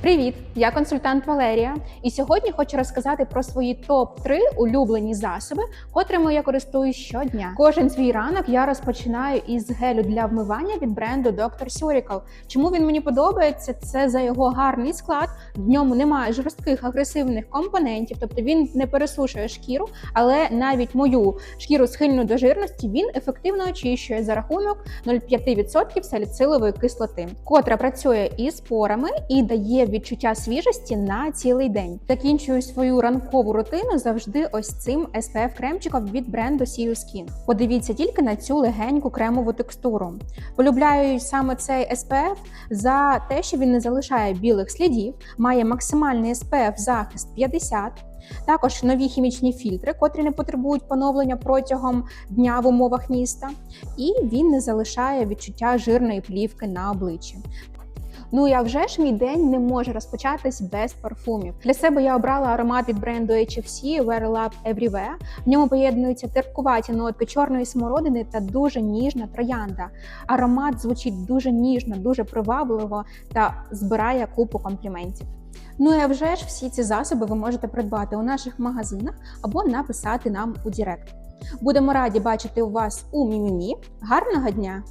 Привіт! Я консультант Валерія, і сьогодні хочу розказати про свої топ 3 улюблені засоби, котрими я користуюсь щодня. Кожен свій ранок я розпочинаю із гелю для вмивання від бренду Dr. Surical. Чому він мені подобається? Це за його гарний склад. В ньому немає жорстких агресивних компонентів, тобто він не пересушує шкіру, але навіть мою шкіру схильну до жирності він ефективно очищує за рахунок 0,5% саліцилової кислоти, котра працює із порами і дає відчуття свіжості на цілий день. Закінчую свою ранкову рутину завжди ось цим SPF кремчиком від бренду Sea Skin. Подивіться тільки на цю легеньку кремову текстуру. Полюбляю саме цей SPF за те, що він не залишає білих слідів, має максимальний SPF захист 50. Також нові хімічні фільтри, котрі не потребують поновлення протягом дня в умовах міста, і він не залишає відчуття жирної плівки на обличчі. Ну а вже ж мій день не може розпочатись без парфумів. Для себе я обрала аромат від бренду HFC Wear Love Everywhere. В ньому поєднуються терпкуваті нотки чорної смородини та дуже ніжна троянда. Аромат звучить дуже ніжно, дуже привабливо та збирає купу компліментів. Ну і вже ж всі ці засоби ви можете придбати у наших магазинах або написати нам у Директ. Будемо раді бачити у вас у Мімімі. Гарного дня!